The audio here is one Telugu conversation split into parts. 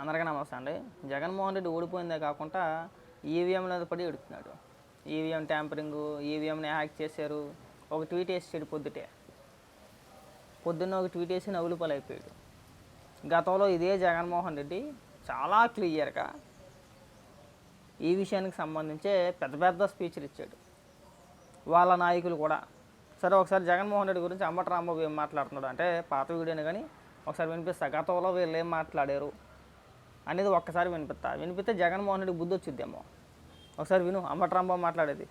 అందరికీ నమస్తే అండి. జగన్మోహన్ రెడ్డి ఓడిపోయిందే కాకుండా ఈవీఎం మీద పడి ఎడుతున్నాడు ఈవీఎం ట్యాంపరింగ్ ఈవీఎంని హ్యాక్ చేశారు. ఒక ట్వీట్ వేసాడు పొద్దుటే. పొద్దున్న ఒక ట్వీట్ వేసి నవ్వులుపాలైపోయాడు గతంలో ఇదే జగన్మోహన్ రెడ్డి చాలా క్లియర్గా ఈ విషయానికి సంబంధించే పెద్ద పెద్ద స్పీచ్లు ఇచ్చాడు. వాళ్ళ నాయకులు కూడా. సరే ఒకసారి జగన్మోహన్ రెడ్డి గురించి అమ్మటి రాంబాబు ఏం మాట్లాడుతున్నాడు అంటే పాత వీడియోని కానీ ఒకసారి వినిపిస్తా. గతంలో వీళ్ళు ఏం మాట్లాడారు? అనేది ఒక్కసారి వినిపిస్తా. వినిపిస్తే జగన్మోహన్ రెడ్డి బుద్ధి వచ్చిద్దేమో. ఒకసారి విను. అంబటి రాంబాబు మాట్లాడేది.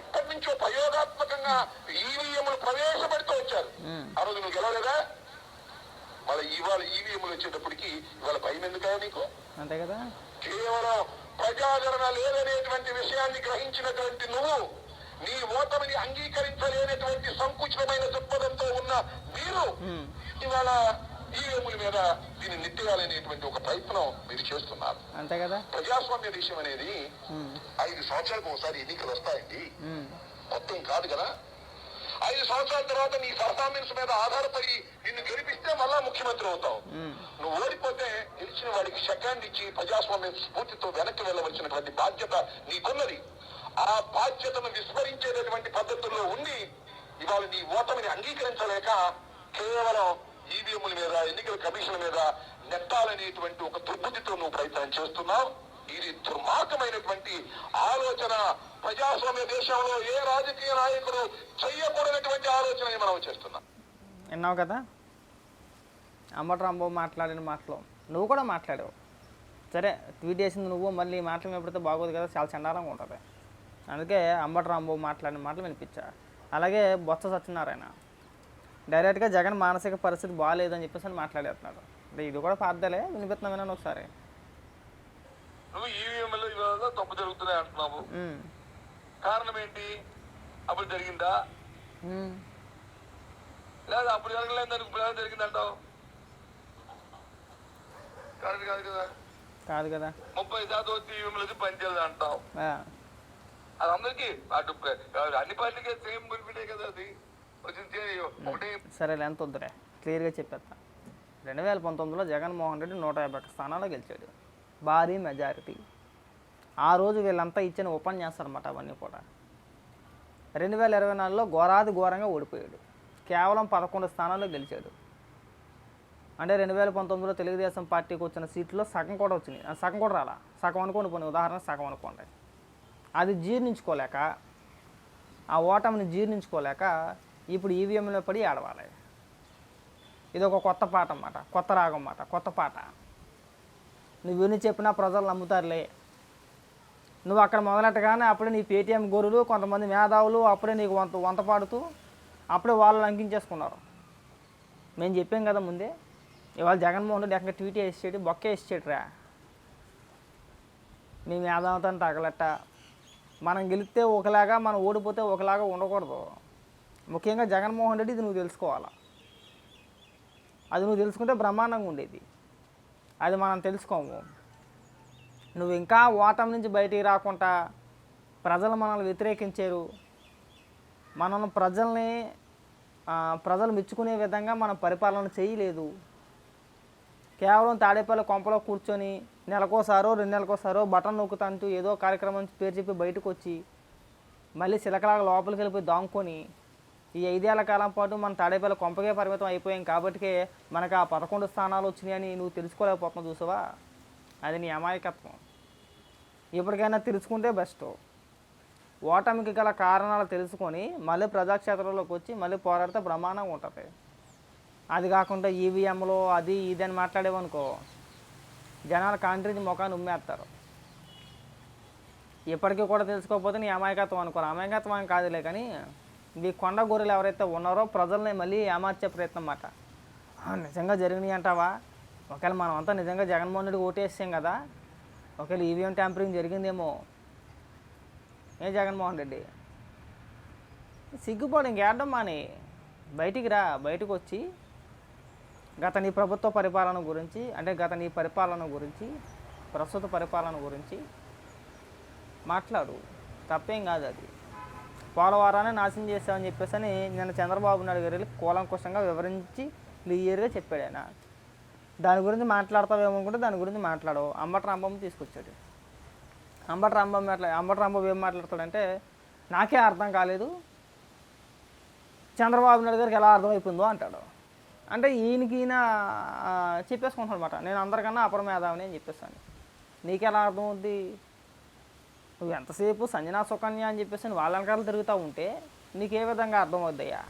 ఎప్పటి నుంచో ప్రయోగాత్మకంగా ఈవీఎంలు ప్రవేశపెడుతూ వచ్చారు. ఆ రోజు నువ్వు గెలవలేదా? మళ్ళీ ఇవాళ ఈవీఎంలు వచ్చేటప్పటికి ఇవాళ భయం ఎందుకా నీకు? అంతే కదా. కేవలం ప్రజాదరణ లేదనేటువంటి విషయాన్ని గ్రహించినటువంటి నువ్వు నీ ఓటమిని అంగీకరించలేనటువంటి సంకుచితమైన దృక్పథంతో ఉన్న మీరు ఇవాళ ఈవీఎంల మీద దీన్ని నెట్టేయాలనేటువంటి ఒక ప్రయత్నం మీరు చేస్తున్నారు. అంతే కదా? ప్రజాస్వామ్య దేశం అనేది ఐదు సంవత్సరాలకు ఒకసారి ఎన్నికలు వస్తాయండి. మొత్తం కాదు కదా? ఐదు సంవత్సరాల తర్వాత నీ పర్ఫార్మెన్స్ మీద ఆధారపడి నిన్ను గెలిపిస్తే మళ్ళా ముఖ్యమంత్రి అవుతావు. నువ్వు ఓడిపోతే గెలిచిన వాడికి సెకండ్ ఇచ్చి ప్రజాస్వామ్య స్ఫూర్తితో వెనక్కి వెళ్ళవలసినటువంటి బాధ్యత నీకున్నది. ఆ బాధ్యతను విస్మరించేటటువంటి పద్ధతుల్లో ఉండి ఇవాళ నీ ఓటమిని అంగీకరించలేక కేవలం ఈవీఎంల మీద ఎన్నికల కమిషన్ మీద నెట్టాలనేటువంటి ఒక దుర్బుద్ధితో నువ్వు ప్రయత్నం చేస్తున్నావు. ఇది దుర్మార్గమైనటువంటి ఆలోచన. ప్రజాస్వామ్య దేశంలో ఏ రాజకీయ నాయకుడు చేయకూడనటువంటి ఆలోచన మనం చేస్తున్నాం. విన్నావు కదా? అంబటి మాట్లాడిన మాటలు. నువ్వు కూడా మాట్లాడావు. సరే ట్వీట్ చేసింది నువ్వు మళ్ళీ ఈ మాటలు వినపడితే బాగోదు కదా చాలా చండాలంగా ఉంటుంది. అందుకే అంబటి రాంబాబు మాట్లాడిన మాటలు వినిపించా. అలాగే బొత్స సత్యనారాయణ. డైరెక్ట్గా జగన్ మానసిక పరిస్థితి బాగాలేదని చెప్పేసి అని మాట్లాడేస్తున్నాడు అంటే ఇది కూడా పార్థలే వినిపిస్తున్నా విన్నాను ఒకసారి? ఇవాళ తప్పు జరుగుతున్నాయి అంటున్నావు. కారణం ఏంటి? అప్పుడు జరిగిందా? లేదా అప్పుడు జరగలేదు దానికి ఇప్పుడు ఎలా జరిగిందంటావు? కాదు కాదు కదా. కాదు కదా. ముప్పై శాతం వచ్చి ఈవీఎంలో పనిచేయలేదు అంటావు ఆ, అది అందరికీ. అటు ప్ర- అన్ని పార్టీలకే సేమ్ బెనిఫిటే కదా అది. వచ్చింది ఒకటే. సరే ఎంత వద్దురే. క్లియర్గా చెప్పేస్తా. రెండు వేల పంతొమ్మిదిలో జగన్మోహన్ రెడ్డి నూట యాభై ఒక్క స్థానాల్లో గెలిచాడు. భారీ మెజారిటీ ఆ రోజు వీళ్ళంతా ఇచ్చిన ఉపన్యాసాలు అన్నమాట అవన్నీ కూడా. రెండు వేల ఇరవై నాలుగులో ఘోరాది ఘోరంగా ఓడిపోయాడు. కేవలం పదకొండు స్థానాల్లో గెలిచాడు. అంటే రెండు వేల పంతొమ్మిదిలో తెలుగుదేశం పార్టీకి వచ్చిన సీట్లో సగం కూడా వచ్చినాయి. సగం కూడా రాలా. సగం అనుకోండి పోనీ ఉదాహరణ సగం అనుకోండి. అది జీర్ణించుకోలేక ఆ ఓటమిని జీర్ణించుకోలేక ఇప్పుడు ఈవీఎంలో పడి ఆడవాలి ఇది ఒక కొత్త పాట అన్నమాట కొత్త రాగం అన్నమాట కొత్త పాట. నువ్వు విని చెప్పినా ప్రజలు నమ్ముతారులే. నువ్వు అక్కడ మొదలెట్టగానే అప్పుడే నీ పేటీఎం గొర్రెలు కొంతమంది మేధావులు అప్పుడే నీకు వంత వంత పాడుతూ అప్పుడే వాళ్ళు లంకించేసుకున్నారు మేము చెప్పాం కదా ముందే ఇవాళ జగన్మోహన్ రెడ్డి ఎక్కడ ట్వీట్ వేసేటి బొక్క వేసాడు రా మీ మేధావుతో తగలట్ట. మనం గెలిస్తే ఒకలాగా మనం ఓడిపోతే ఒకలాగా ఉండకూడదు. ముఖ్యంగా జగన్మోహన్ రెడ్డి ఇది నువ్వు తెలుసుకోవాలా? అది నువ్వు తెలుసుకుంటే బ్రహ్మాండంగా ఉండేది. అది మనం తెలుసుకోము. నువ్వు ఇంకా ఓటమి నుంచి బయటికి రాకుండా ప్రజలు మనల్ని వ్యతిరేకించారు. మనల్ని ప్రజల్ని ప్రజలు మెచ్చుకునే విధంగా మనం పరిపాలన చేయలేదు. కేవలం తాడేపల్లి కొంపలో కూర్చొని నెలకోసారో రెండు నెలకోసారో బటన్ నొక్కుతంటూ ఏదో కార్యక్రమం పేరు చెప్పి బయటకు వచ్చి మళ్ళీ చిలకలాగా లోపలికి వెళ్ళిపోయి దాంకొని ఈ ఐదేళ్ళ కాలం పాటు మన తాడేపల్లి కొంపకే పరిమితం అయిపోయాం కాబట్టికే మనకు ఆ పదకొండు స్థానాలు వచ్చినాయని నువ్వు తెలుసుకోలేకపోతున్నావు చూసావా? అది నీ అమాయకత్వం. ఇప్పటికైనా తెలుసుకుంటే బెస్ట్. ఓటమికి గల కారణాలు తెలుసుకొని మళ్ళీ ప్రజాక్షేత్రంలోకి వచ్చి మళ్ళీ పోరాడితే బ్రహ్మాండంగా ఉంటుంది. అది కాకుండా ఈవీఎంలో అది ఇది అని మాట్లాడేవనుకో జనాలు కాంట్రీని ముఖాన్ని ఉమ్మేస్తారు. ఇప్పటికీ కూడా తెలుసుకోకపోతే నీ అమాయకత్వం అనుకోరు. అమాయకత్వం కాదులే కానీ ఈ కొండ గొర్రెలు ఎవరైతే ఉన్నారో ప్రజల్ని మళ్ళీ ఏమార్చే ప్రయత్నం అన్నమాట. నిజంగా జరిగినాయి అంటావా? ఒకవేళ మనం అంతా నిజంగా జగన్మోహన్ రెడ్డి ఓటేసాం కదా ఒకవేళ ఈవీఎం ట్యాంపరింగ్ జరిగిందేమో. ఏ జగన్మోహన్ రెడ్డి? సిగ్గుపోడు ఇంకేడడం మాని బయటికి రా బయటకు వచ్చి గత నీ ప్రభుత్వ పరిపాలన గురించి అంటే గత నీ పరిపాలన గురించి ప్రస్తుత పరిపాలన గురించి మాట్లాడు. తప్పేం కాదు అది. పోలవరాన్ని నాశనం చేస్తామని చెప్పేసి అని నిన్న చంద్రబాబు నాయుడు గారు కూలంకుషంగా వివరించి క్లియర్గా చెప్పాడు ఆయన. దాని గురించి మాట్లాడతావేమో అనుకుంటే దాని గురించి మాట్లాడవు. అంబటి రాంబమ్మ తీసుకొచ్చాడు. అంబటి రాంబమ్మ మాట్లా అంబటి రాంబాబు ఏం మాట్లాడతాడంటే నాకే అర్థం కాలేదు. చంద్రబాబు నాయుడు గారికి ఎలా అర్థమైపోయిందో అంటాడు. అంటే ఈయనకి ఈయన చెప్పేసుకుంటాను అనమాట నేను అందరికన్నా అపర మేధావిని అని చెప్పేస్తాను. నీకెలా ఎలా అర్థమవుద్ది? నువ్వు ఎంతసేపు సంజనా సుకన్య అని చెప్పేసి వాళ్ళ వెనకాల తిరుగుతూ ఉంటే నీకు ఏ విధంగా అర్థమవుద్దయ్యా?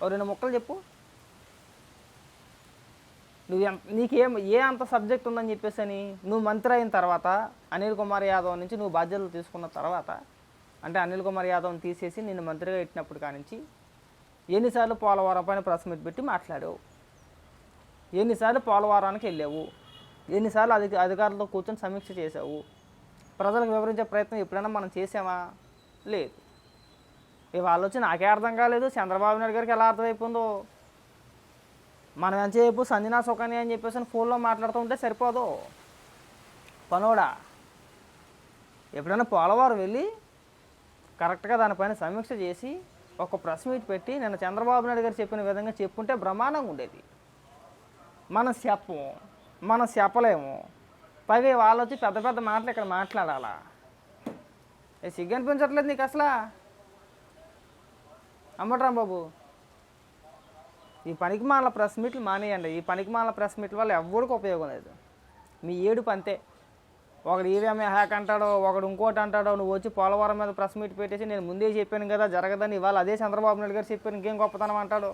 ఓ రెండు ముక్కలు చెప్పు. నువ్వు ఎంత నీకేం ఏ అంత సబ్జెక్ట్ ఉందని చెప్పేసి అని నువ్వు మంత్రి అయిన తర్వాత అనిల్ కుమార్ యాదవ్ నుంచి నువ్వు బాధ్యతలు తీసుకున్న తర్వాత అంటే అనిల్ కుమార్ యాదవ్ని తీసేసి నిన్ను మంత్రిగా ఇచ్చినప్పుడు కానించి ఎన్నిసార్లు పోలవరం పైన ప్రెస్ మీట్ పెట్టి మాట్లాడావు? ఎన్నిసార్లు పోలవరానికి వెళ్ళావు? ఎన్నిసార్లు అధిక అధికారులతో కూర్చొని సమీక్ష చేసావు ప్రజలకు వివరించే ప్రయత్నం ఎప్పుడైనా మనం చేసామా లేదు. ఇవాళ వచ్చి నాకే అర్థం కాలేదు. చంద్రబాబు నాయుడు గారికి ఎలా అర్థమైపోయిందో? మనం ఎంతసేపు సంజనా సుకన్య అని చెప్పేసి ఫోన్లో మాట్లాడుతూ ఉంటే సరిపోదు. పనోడా? ఎప్పుడైనా పోలవరం వెళ్ళి కరెక్ట్గా దానిపైన సమీక్ష చేసి ఒక ప్రెస్ మీట్ పెట్టి నిన్న చంద్రబాబు నాయుడు గారు చెప్పిన విధంగా చెప్పుంటే బ్రహ్మాండంగా ఉండేది. మనం చెప్పము మనం చెప్పలేము. పైగా వాళ్ళు వచ్చి పెద్ద పెద్ద మాటలు ఇక్కడ మాట్లాడాలా? ఏ సిగ్గు అనిపించట్లేదు నీకు అసలు? అమ్మట్రాం బాబు. ఈ పనికి మాల ప్రెస్ మీట్లు మానేయండి. ఈ పనికి మాల ప్రెస్ మీట్ల వల్ల ఎవరికి ఉపయోగం లేదు. మీ ఏడుపు అంతే. ఒకడు ఈవీఎం హ్యాక్ అంటాడో ఒకడు ఇంకోటి అంటాడో నువ్వు వచ్చి పోలవరం మీద ప్రెస్ మీట్ పెట్టేసి నేను ముందే చెప్పాను కదా జరగదని ఇవాళ అదే చంద్రబాబు నాయుడు గారు చెప్పాను ఇంకేం గొప్పతనం అంటాడు?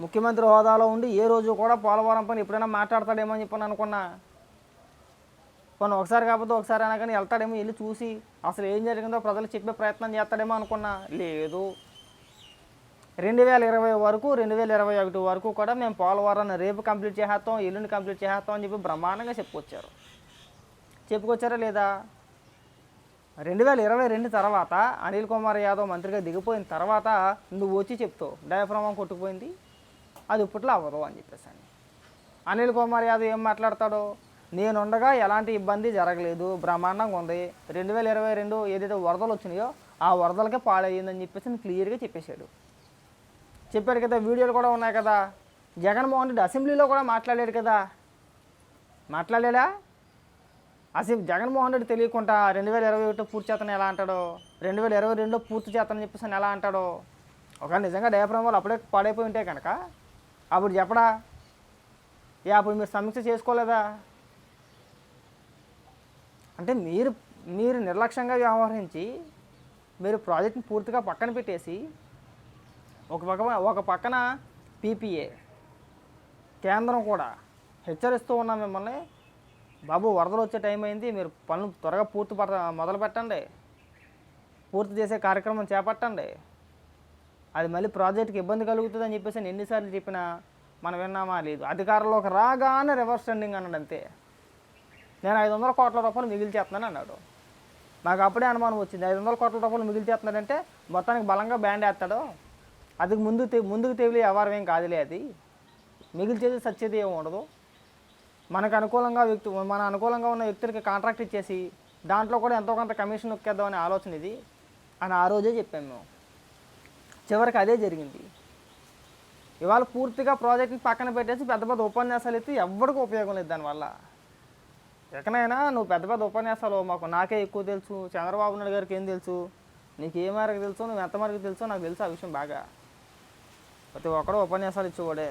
ముఖ్యమంత్రి హోదాలో ఉండి ఏ రోజు కూడా పోలవరం పని ఎప్పుడైనా మాట్లాడతాడేమో అని చెప్పని అనుకున్నా. కొన్ని ఒకసారి కాకపోతే ఒకసారి అయినా కానీ వెళ్తాడేమో వెళ్ళి చూసి అసలు ఏం జరిగిందో ప్రజలు చెప్పే ప్రయత్నం చేస్తాడేమో అనుకున్నా. లేదు. రెండు వేల ఇరవై వరకు రెండు వేల ఇరవై ఒకటి వరకు కూడా మేము పోలవరాన్ని రేపు కంప్లీట్ చేసేస్తాం ఎల్లుండి కంప్లీట్ చేసేస్తాం అని చెప్పి బ్రహ్మాండంగా చెప్పుకొచ్చారు. చెప్పుకొచ్చారా లేదా? రెండు వేల ఇరవై రెండు తర్వాత అనిల్ కుమార్ యాదవ్ మంత్రిగా దిగిపోయిన తర్వాత నువ్వు వచ్చి చెప్తావు డయాఫ్రామం కొట్టుకుపోయింది అది ఇప్పట్లో అవ్వదు అని చెప్పేసి అని. అనిల్ కుమార్ యాదవ్ ఏం మాట్లాడతాడో? నేనుండగా ఎలాంటి ఇబ్బంది జరగలేదు బ్రహ్మాండంగా ఉంది. రెండు వేల ఇరవై రెండు ఏదైతే వరదలు వచ్చినాయో ఆ వరదలకే పాడయ్యిందని చెప్పేసి క్లియర్గా చెప్పేశాడు. చెప్పారు కదా వీడియోలు కూడా ఉన్నాయి కదా. జగన్మోహన్ రెడ్డి అసెంబ్లీలో కూడా మాట్లాడాడు కదా. మాట్లాడాడా? అసలు జగన్మోహన్ రెడ్డి తెలియకుండా రెండు వేల ఇరవై ఒకటి పూర్తి చేతను ఎలా అంటాడో రెండు వేల ఇరవై రెండులో పూర్తి చేతని చెప్పేసి ఎలా అంటాడో. ఒక నిజంగా డయాఫ్రామ్ వాళ్ళు అప్పుడే పాడైపోయి ఉంటే కనుక అప్పుడు చెప్పడా? ఏ అప్పుడు మీరు సమీక్ష చేసుకోలేదా? అంటే మీరు మీరు నిర్లక్ష్యంగా వ్యవహరించి మీరు ప్రాజెక్ట్ని పూర్తిగా పక్కన పెట్టేసి ఒక పక్క ఒక పక్కన పీపీఏ. కేంద్రం కూడా. హెచ్చరిస్తూ ఉన్నాం మిమ్మల్ని. బాబు వరదలు వచ్చే టైం అయింది. మీరు పనులు త్వరగా పూర్తి పడ మొదలు పెట్టండి. పూర్తి చేసే కార్యక్రమం చేపట్టండి. అది మళ్ళీ ప్రాజెక్ట్కి ఇబ్బంది కలుగుతుందని చెప్పేసి నేను ఎన్నిసార్లు చెప్పినా మనం విన్నామా లేదు. అధికారంలోకి రాగానే రివర్స్ ట్రెండింగ్ అన్నాడు అంతే. నేను ఐదు వందల కోట్ల రూపాయలు మిగిల్చేస్తున్నాను అన్నాడు. నాకు అప్పుడే అనుమానం వచ్చింది. ఐదు వందల కోట్ల రూపాయలు మిగిల్చేస్తున్నాడంటే మొత్తానికి బలంగా బ్యాండ్ వేస్తాడు. అది ముందు ముందుకు తెగిలే వ్యవహారం ఏం కాదులే అది. మిగిల్చేది సచ్చేది ఏమి ఉండదు. మనకు అనుకూలంగా వ్యక్తి మన అనుకూలంగా ఉన్న వ్యక్తులకి కాంట్రాక్ట్ ఇచ్చేసి దాంట్లో కూడా ఎంతో కొంత కమిషన్ నొక్కేద్దామనే ఆలోచన ఇది అని ఆ రోజే చెప్పాము మేము. చివరికి అదే జరిగింది. ఇవాళ పూర్తిగా ప్రాజెక్ట్ని పక్కన పెట్టేసి పెద్ద పెద్ద ఉపన్యాసాలు ఎత్తి ఎవరికి ఉపయోగం లేదు దానివల్ల. ఎక్కడైనా నువ్వు పెద్ద పెద్ద ఉపన్యాసాలు మాకు నాకే ఎక్కువ తెలుసు చంద్రబాబు నాయుడు గారికి ఏం తెలుసు నీకు ఏ మేరకు తెలుసు నువ్వు ఎంత మేరకు తెలుసో నాకు తెలుసు ఆ విషయం బాగా. ప్రతి ఒక్కడు ఉపన్యాసాలు ఇచ్చేవాడే